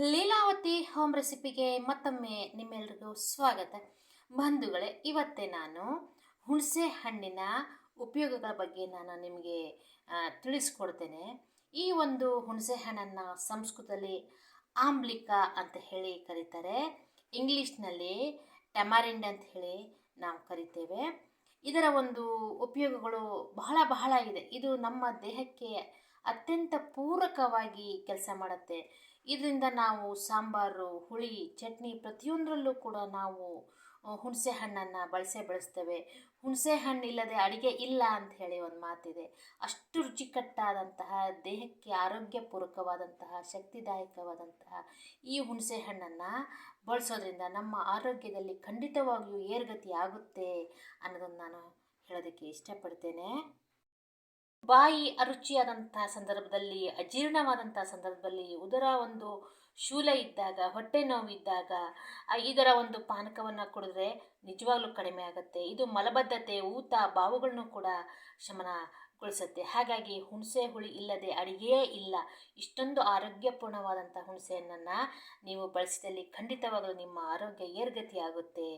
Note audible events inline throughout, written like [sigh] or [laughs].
Leelavathi home ರೆಸಿಪಿಗೆ ಮತ್ತೊಮ್ಮೆ ನಿಮ್ಮೆಲ್ರಿಗೂ ಸ್ವಾಗತ. ಬಂಧುಗಳೇ, ಇವತ್ತೇ ನಾನು ಹುಣಸೆ ಹಣ್ಣಿನ ಉಪಯೋಗಗಳ ಬಗ್ಗೆ ನಾನು ನಿಮಗೆ ತಿಳಿಸ್ಕೊಡ್ತೇನೆ. ಈ ಒಂದು ಹುಣಸೆ ಹಣ್ಣನ್ನು ಸಂಸ್ಕೃತದಲ್ಲಿ ಆಂಬ್ಲಿಕ ಅಂತ ಹೇಳಿ ಕರೀತಾರೆ. ಇಂಗ್ಲೀಷ್ನಲ್ಲಿ ಟಮಾರಿಂಡ್ ಅಂತ ಹೇಳಿ ನಾವು ಕರಿತೇವೆ. ಇದರ ಒಂದು ಉಪಯೋಗಗಳು ಬಹಳ ಬಹಳ ಇದೆ. ಇದು ನಮ್ಮ ದೇಹಕ್ಕೆ ಅತ್ಯಂತ ಪೂರಕವಾಗಿ ಕೆಲಸ ಮಾಡುತ್ತೆ. ಇದರಿಂದ ನಾವು ಸಾಂಬಾರು, ಹುಳಿ, ಚಟ್ನಿ ಪ್ರತಿಯೊಂದರಲ್ಲೂ ಕೂಡ ನಾವು ಹುಣಸೆ ಹಣ್ಣನ್ನು ಬಳಸೇ ಬಳಸ್ತೇವೆ. ಹುಣಸೆ ಹಣ್ಣು ಇಲ್ಲದೆ ಅಡುಗೆ ಇಲ್ಲ ಅಂತ ಹೇಳಿ ಒಂದು ಮಾತಿದೆ. ಅಷ್ಟು ರುಚಿಕಟ್ಟಾದಂತಹ, ದೇಹಕ್ಕೆ ಆರೋಗ್ಯಪೂರಕವಾದಂತಹ, ಶಕ್ತಿದಾಯಕವಾದಂತಹ ಈ ಹುಣಸೆ ಹಣ್ಣನ್ನು ಬಳಸೋದ್ರಿಂದ ನಮ್ಮ ಆರೋಗ್ಯದಲ್ಲಿ ಖಂಡಿತವಾಗಿಯೂ ಏರ್ಗತಿ ಆಗುತ್ತೆ ಅನ್ನೋದನ್ನು ನಾನು ಹೇಳೋದಕ್ಕೆ ಇಷ್ಟಪಡ್ತೇನೆ. ಬಾಯಿ ಅರುಚಿಯಾದಂತಹ ಸಂದರ್ಭದಲ್ಲಿ, ಅಜೀರ್ಣವಾದಂತಹ ಸಂದರ್ಭದಲ್ಲಿ ಉದರ ಒಂದು ಶೂಲ ಇದ್ದಾಗ, ಹೊಟ್ಟೆ ನೋವಿದ್ದಾಗ ಇದ್ದಾಗ ಇದರ ಒಂದು ಪಾನಕವನ್ನು ಕುಡಿದ್ರೆ ನಿಜವಾಗ್ಲೂ ಕಡಿಮೆ ಆಗುತ್ತೆ. ಇದು ಮಲಬದ್ಧತೆ, ಊತ ಬಾವುಗಳನ್ನು ಕೂಡ ಶಮನಗೊಳಿಸುತ್ತೆ ಹಾಗಾಗಿ ಹುಣಸೆ ಹುಳಿ ಇಲ್ಲದೆ ಅಡಿಗೆಯೇ ಇಲ್ಲ. ಇಷ್ಟೊಂದು ಆರೋಗ್ಯಪೂರ್ಣವಾದಂಥ ಹುಣಸೆಯನ್ನು ನೀವು ಬಳಸಿದಲ್ಲಿ ಖಂಡಿತವಾಗಲೂ ನಿಮ್ಮ ಆರೋಗ್ಯ ಏರ್ಗತಿ ಆಗುತ್ತೆ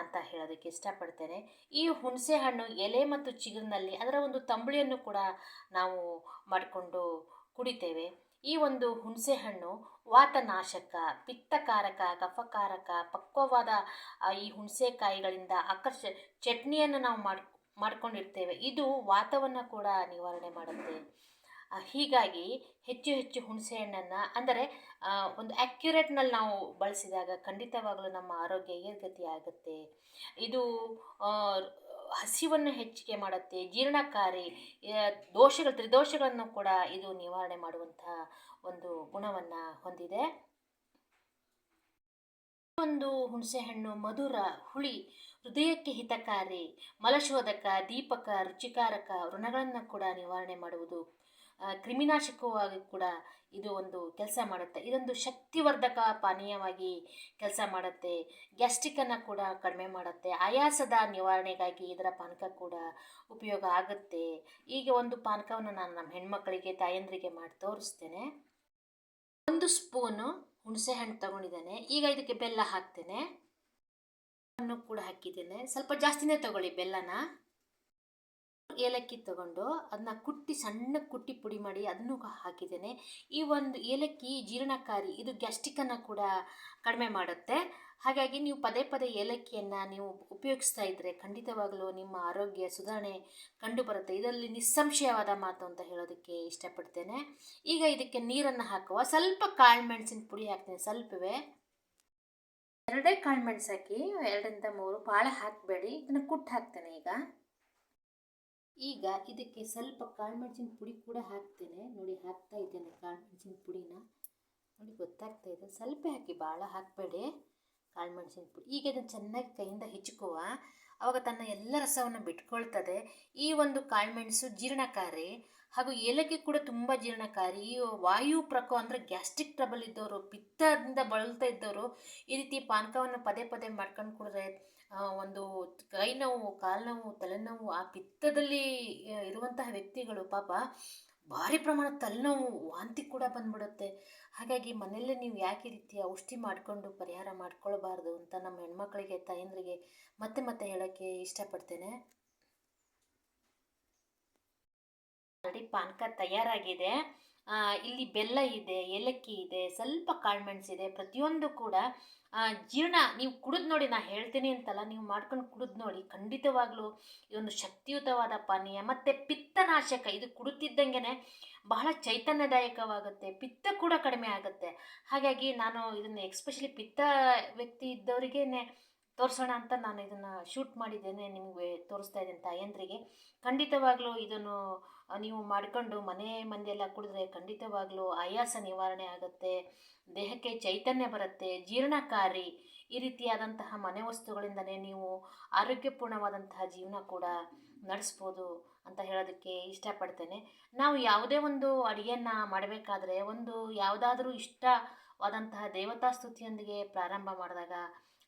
ಅಂತ ಹೇಳೋದಕ್ಕೆ ಇಷ್ಟಪಡ್ತೇನೆ. ಈ ಹುಣಸೆ ಹಣ್ಣು ಎಲೆ ಮತ್ತು ಚಿಗುರಿನಲ್ಲಿ ಅದರ ಒಂದು ತಂಬಳಿಯನ್ನು ಕೂಡ ನಾವು ಮಾಡಿಕೊಂಡು ಕುಡಿತೇವೆ. ಈ ಒಂದು ಹುಣಸೆ ಹಣ್ಣು ವಾತನಾಶಕ, ಪಿತ್ತಕಾರಕ, ಕಫಕಾರಕ, ಪಕ್ವವಾದ ಈ ಹುಣಸೆಕಾಯಿಗಳಿಂದ ಆಕರ್ಷ, ಚಟ್ನಿಯನ್ನು ನಾವು ಮಾಡಿ ಮಾಡ್ಕೊಂಡಿರ್ತೇವೆ. ಇದು ವಾತವನ್ನು ಕೂಡ ನಿವಾರಣೆ ಮಾಡುತ್ತೆ. ಹೀಗಾಗಿ ಹೆಚ್ಚು ಹೆಚ್ಚು ಹುಣಸೆ ಹಣ್ಣನ್ನು, ಅಂದರೆ ಒಂದು ಆ್ಯಕ್ಯುರೇಟ್ನಲ್ಲಿ ನಾವು ಬಳಸಿದಾಗ ಖಂಡಿತವಾಗಲೂ ನಮ್ಮ ಆರೋಗ್ಯ ಏರ್ಗತಿ ಆಗುತ್ತೆ. ಇದು ಹಸಿವನ್ನು ಹೆಚ್ಚಿಗೆ ಮಾಡುತ್ತೆ. ಜೀರ್ಣಕಾರಿ ದೋಷಗಳು, ತ್ರಿದೋಷಗಳನ್ನು ಕೂಡ ಇದು ನಿವಾರಣೆ ಮಾಡುವಂಥ ಒಂದು ಗುಣವನ್ನು ಹೊಂದಿದೆ. ಒಂದು ಹುಣಸೆಹಣ್ಣು, ಮಧುರ, ಹುಳಿ, ಹೃದಯಕ್ಕೆ ಹಿತಕಾರಿ, ಮಲಶೋಧಕ, ದೀಪಕ, ರುಚಿಕಾರಕ ವ್ರಣಗಳನ್ನು ಕೂಡ ನಿವಾರಣೆ ಮಾಡುವುದು. ಕ್ರಿಮಿನಾಶಕವಾಗಿ ಕೂಡ ಇದು ಒಂದು ಕೆಲಸ ಮಾಡುತ್ತೆ. ಇದೊಂದು ಶಕ್ತಿವರ್ಧಕ ಪಾನೀಯವಾಗಿ ಕೆಲಸ ಮಾಡುತ್ತೆ. ಗ್ಯಾಸ್ಟಿಕನ್ನು ಕೂಡ ಕಡಿಮೆ ಮಾಡುತ್ತೆ. ಆಯಾಸದ ನಿವಾರಣೆಗಾಗಿ ಇದರ ಪಾನಕ ಕೂಡ ಉಪಯೋಗ ಆಗುತ್ತೆ. ಈಗ ಒಂದು ಪಾನಕವನ್ನು ನಾನು ನಮ್ಮ ಹೆಣ್ಮಕ್ಕಳಿಗೆ ತಾಯಂದ್ರಿಗೆ ಮಾಡಿ ತೋರಿಸ್ತೇನೆ. ಒಂದು ಸ್ಪೂನು ಹುಣಸೆ ಹಣ್ಣು ತಗೊಂಡಿದ್ದೇನೆ. ಈಗ ಇದಕ್ಕೆ ಬೆಲ್ಲ ಹಾಕ್ತೇನೆ. ಹಣ್ಣು ಕೂಡ ಹಾಕಿದ್ದೇನೆ. ಸ್ವಲ್ಪ ಜಾಸ್ತಿನೇ ತಗೊಳ್ಳಿ ಬೆಲ್ಲನ. ಏಲಕ್ಕಿ ತಗೊಂಡು ಅದನ್ನ ಕುಟ್ಟಿ ಸಣ್ಣ ಕುಟ್ಟಿ ಪುಡಿ ಮಾಡಿ ಅದನ್ನು ಹಾಕಿದ್ದೇನೆ. ಈ ಒಂದು ಏಲಕ್ಕಿ ಜೀರ್ಣಕಾರಿ ಇದು ಗ್ಯಾಸ್ಟ್ರಿಕ್ಕನ್ನು ಕೂಡ ಕಡಿಮೆ ಮಾಡುತ್ತೆ. ಹಾಗಾಗಿ ನೀವು ಪದೇ ಪದೇ ಏಲಕ್ಕಿಯನ್ನು ನೀವು ಉಪಯೋಗಿಸ್ತಾ ಇದ್ದರೆ ಖಂಡಿತವಾಗಲೂ ನಿಮ್ಮ ಆರೋಗ್ಯ ಸುಧಾರಣೆ ಕಂಡು ಬರುತ್ತೆ ಇದರಲ್ಲಿ ನಿಸ್ಸಂಶಯವಾದ ಮಾತು ಅಂತ ಹೇಳೋದಕ್ಕೆ ಇಷ್ಟಪಡ್ತೇನೆ. ಈಗ ಇದಕ್ಕೆ ನೀರನ್ನು ಹಾಕುವ ಸ್ವಲ್ಪ ಕಾಳು ಮೆಣಸಿನ ಪುಡಿ ಹಾಕ್ತೇನೆ ಸ್ವಲ್ಪವೇ. ಎರಡೇ ಕಾಳು ಮೆಣಸು ಹಾಕಿ ಎರಡರಿಂದ ಮೂರು ಭಾಳ ಹಾಕಬೇಡಿ. ಇದನ್ನು ಕುಟ್ಟು ಹಾಕ್ತೇನೆ ಈಗ. ಈಗ ಇದಕ್ಕೆ ಸ್ವಲ್ಪ ಕಾಳುಮೆಣಸಿನ ಪುಡಿ ಕೂಡ ಹಾಕ್ತೇನೆ. ನೋಡಿ, ಹಾಕ್ತಾ ಇದ್ದೇನೆ ಕಾಳುಮೆಣಸಿನ ಪುಡಿನ. ನೋಡಿ, ಗೊತ್ತಾಗ್ತಾ ಇದೆ. ಸ್ವಲ್ಪ ಹಾಕಿ ಭಾಳ ಹಾಕಬೇಡಿ ಕಾಳುಮೆಣಸಿನ ಪುಡಿ. ಈಗ ಇದನ್ನು ಚೆನ್ನಾಗಿ ಕೈಯಿಂದ ಹೆಚ್ಚಿಕೋವ ಅವಾಗ ತನ್ನ ಎಲ್ಲ ರಸವನ್ನು ಬಿಟ್ಕೊಳ್ತದೆ. ಈ ಒಂದು ಕಾಳುಮೆಣಸು ಜೀರ್ಣಕಾರಿ. ಹಾಗೂ ಏಲಕ್ಕಿ ಕೂಡ ತುಂಬ ಜೀರ್ಣಕಾರಿ. ವಾಯು ಪ್ರಕೋ ಅಂದರೆ ಗ್ಯಾಸ್ಟ್ರಿಕ್ ಟ್ರಬಲ್ ಇದ್ದವರು, ಪಿತ್ತದಿಂದ ಬಳಲ್ತಾ ಇದ್ದವರು ಈ ರೀತಿ ಪಾನಕವನ್ನು ಪದೇ ಪದೇ ಮಾಡ್ಕೊಂಡು ಕುಡಿದ್ರೆ ಒಂದು ಕೈ ನೋವು ಕಾಲು ನೋವು ತಲೆನೋವು, ಆ ಪಿತ್ತದಲ್ಲಿ ಇರುವಂತಹ ವ್ಯಕ್ತಿಗಳು ಪಾಪ ಭಾರಿ ಪ್ರಮಾಣದ ತಲೆನೋವು, ವಾಂತಿ ಕೂಡ ಬಂದ್ಬಿಡುತ್ತೆ. ಹಾಗಾಗಿ ಮನೆಯಲ್ಲೇ ನೀವು ಯಾಕೆ ರೀತಿಯ ರೀತಿ ಔಷಧಿ ಮಾಡಿಕೊಂಡು ಪರಿಹಾರ ಮಾಡ್ಕೊಳ್ಬಾರ್ದು ಅಂತ ನಮ್ಮ ಹೆಣ್ಮಕ್ಳಿಗೆ, ತಾಯಂದ್ರಿಗೆ ಮತ್ತೆ ಮತ್ತೆ ಹೇಳೋಕ್ಕೆ ಇಷ್ಟಪಡ್ತೇನೆ. ಆಲ್ರೆಡಿ ಪಾನಕ ತಯಾರಾಗಿದೆ. ಇಲ್ಲಿ ಬೆಲ್ಲ ಇದೆ, ಏಲಕ್ಕಿ ಇದೆ, ಸ್ವಲ್ಪ ಕಾಳುಮೆಣಸಿದೆ ಪ್ರತಿಯೊಂದು ಕೂಡ ಜೀರ್ಣ ನೀವು ಕುಡಿದು ನೋಡಿ, ನಾ ಹೇಳ್ತೀನಿ ಅಂತಲ್ಲ, ನೀವು ಮಾಡ್ಕೊಂಡು ಕುಡಿದು ನೋಡಿ, ಖಂಡಿತವಾಗ್ಲೂ ಇದೊಂದು ಶಕ್ತಿಯುತವಾದ ಪಾನೀಯ ಮತ್ತು ಪಿತ್ತನಾಶಕ, ಇದು ಕುಡುತ್ತಿದ್ದಂಗೆ ಬಹಳ ಚೈತನ್ಯದಾಯಕವಾಗುತ್ತೆ, ಪಿತ್ತ ಕೂಡ ಕಡಿಮೆ ಆಗುತ್ತೆ. ಹಾಗಾಗಿ ನಾನು ಇದನ್ನು ಎಕ್ಸ್ಪೆಷಲಿ ಪಿತ್ತ ವ್ಯಕ್ತಿ ಇದ್ದವರಿಗೇ ತೋರಿಸೋಣ ಅಂತ ನಾನು ಇದನ್ನು ಶೂಟ್ ಮಾಡಿದ್ದೇನೆ, ನಿಮಗೆ ತೋರಿಸ್ತಾ ಇದ್ದೇನೆ ತಾಯಂದ್ರಿಗೆ. ಖಂಡಿತವಾಗ್ಲೂ ಇದನ್ನು ನೀವು ಮಾಡಿಕೊಂಡು ಮನೆ ಮಂದಿಯೆಲ್ಲ ಕುಡಿದ್ರೆ ಖಂಡಿತವಾಗ್ಲೂ ಆಯಾಸ ನಿವಾರಣೆ ಆಗುತ್ತೆ. ದೇಹಕ್ಕೆ ಚೈತನ್ಯ ಬರುತ್ತೆ, ಜೀರ್ಣಕಾರಿ, ಈ ರೀತಿಯಾದಂತಹ ಮನೆ ವಸ್ತುಗಳಿಂದಲೇ ನೀವು ಆರೋಗ್ಯಪೂರ್ಣವಾದಂತಹ ಜೀವನ ಕೂಡ ನಡೆಸ್ಬೋದು ಅಂತ ಹೇಳೋದಕ್ಕೆ ಇಷ್ಟಪಡ್ತೇನೆ. ನಾವು ಯಾವುದೇ ಒಂದು ಅಡುಗೆಯನ್ನು ಮಾಡಬೇಕಾದ್ರೆ, ಒಂದು ಯಾವುದಾದ್ರೂ ಇಷ್ಟವಾದಂತಹ ದೇವತಾ ಸ್ತುತಿಯೊಂದಿಗೆ ಪ್ರಾರಂಭ ಮಾಡಿದಾಗ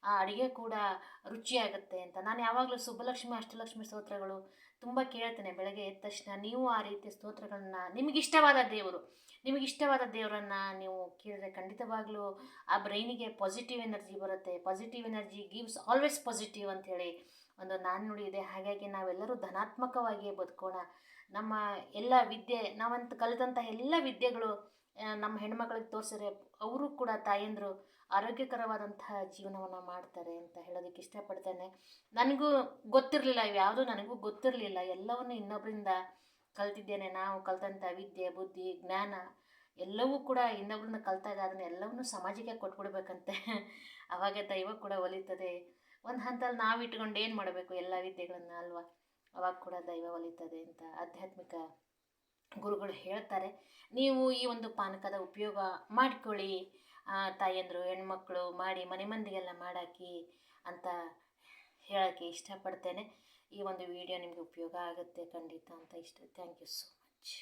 ಆ ಅಡುಗೆ ಕೂಡ ರುಚಿಯಾಗುತ್ತೆ ಅಂತ. ನಾನು ಯಾವಾಗಲೂ ಸುಬ್ಬಲಕ್ಷ್ಮಿ, ಅಷ್ಟಲಕ್ಷ್ಮಿ ಸ್ತೋತ್ರಗಳು ತುಂಬ ಕೇಳ್ತೇನೆ ಬೆಳಗ್ಗೆ ಎದ್ದ ತಕ್ಷಣ. ನೀವು ಆ ರೀತಿಯ ಸ್ತೋತ್ರಗಳನ್ನ, ನಿಮಗಿಷ್ಟವಾದ ದೇವರು, ನಿಮಗಿಷ್ಟವಾದ ದೇವರನ್ನು ನೀವು ಕೇಳಿದ್ರೆ ಖಂಡಿತವಾಗ್ಲೂ ಆ ಬ್ರೈನಿಗೆ ಪಾಸಿಟಿವ್ ಎನರ್ಜಿ ಬರುತ್ತೆ. Positive energy gives always positive ಅಂಥೇಳಿ ಒಂದು ನಾಣ್ಣುಡಿ ಇದೆ. ಹಾಗಾಗಿ ನಾವೆಲ್ಲರೂ ಧನಾತ್ಮಕವಾಗಿಯೇ ಬದುಕೋಣ. ನಮ್ಮ ಎಲ್ಲ ವಿದ್ಯೆ, ನಾವಂತ ಕಲಿತಂಥ ಎಲ್ಲ ವಿದ್ಯೆಗಳು ನಮ್ಮ ಹೆಣ್ಮಕ್ಳಿಗೆ ತೋರಿಸಿದ್ರೆ ಅವರು ಕೂಡ ತಾಯಂದರು ಆರೋಗ್ಯಕರವಾದಂತಹ ಜೀವನವನ್ನು ಮಾಡ್ತಾರೆ ಅಂತ ಹೇಳೋದಕ್ಕೆ ಇಷ್ಟಪಡ್ತೇನೆ. ನನಗೂ ಗೊತ್ತಿರಲಿಲ್ಲ ಯಾವುದು ನನಗೂ ಗೊತ್ತಿರಲಿಲ್ಲ. ಎಲ್ಲವನ್ನು ಇನ್ನೊಬ್ಬರಿಂದ ಕಲ್ತಿದ್ದೇನೆ ನಾವು. ಕಲ್ತಂಥ ವಿದ್ಯೆ, ಬುದ್ಧಿ, ಜ್ಞಾನ ಎಲ್ಲವೂ ಕೂಡ ಇನ್ನೊಬ್ಬರನ್ನ ಕಲ್ತಾಗ ಅದನ್ನ ಎಲ್ಲವನ್ನೂ ಸಮಾಜಕ್ಕೆ ಕೊಟ್ಬಿಡ್ಬೇಕಂತೆ. [laughs] ಅವಾಗ ದೈವ ಕೂಡ ಒಲಿತದೆ. ಒಂದು ಹಂತಲ್ಲಿ ನಾವು ಇಟ್ಕೊಂಡು ಏನು ಮಾಡಬೇಕು? ಎಲ್ಲ ವಿದ್ಯೆಗಳನ್ನು ಅಲ್ವಾ? ಅವಾಗ ಕೂಡ ದೈವ ಒಲಿತದೆ ಅಂತ ಆಧ್ಯಾತ್ಮಿಕ ಗುರುಗಳು ಹೇಳ್ತಾರೆ, ನೀವು ಈ ಒಂದು ಪಾನಕದ ಉಪಯೋಗ ಮಾಡಿಕೊಳ್ಳಿ. ತಾಯಿಯಂದರು ಹೆಣ್ಮಕ್ಳು ಮಾಡಿ, ಮನೆ ಮಂದಿಗೆಲ್ಲ ಮಾಡಾಕಿ ಅಂತ ಹೇಳೋಕ್ಕೆ ಇಷ್ಟಪಡ್ತೇನೆ. ಈ ಒಂದು ವಿಡಿಯೋ ನಿಮಗೆ ಉಪಯೋಗ ಆಗುತ್ತೆ ಖಂಡಿತ ಅಂತ ಇಷ್ಟ ಥ್ಯಾಂಕ್ ಯು ಸೋ ಮಚ್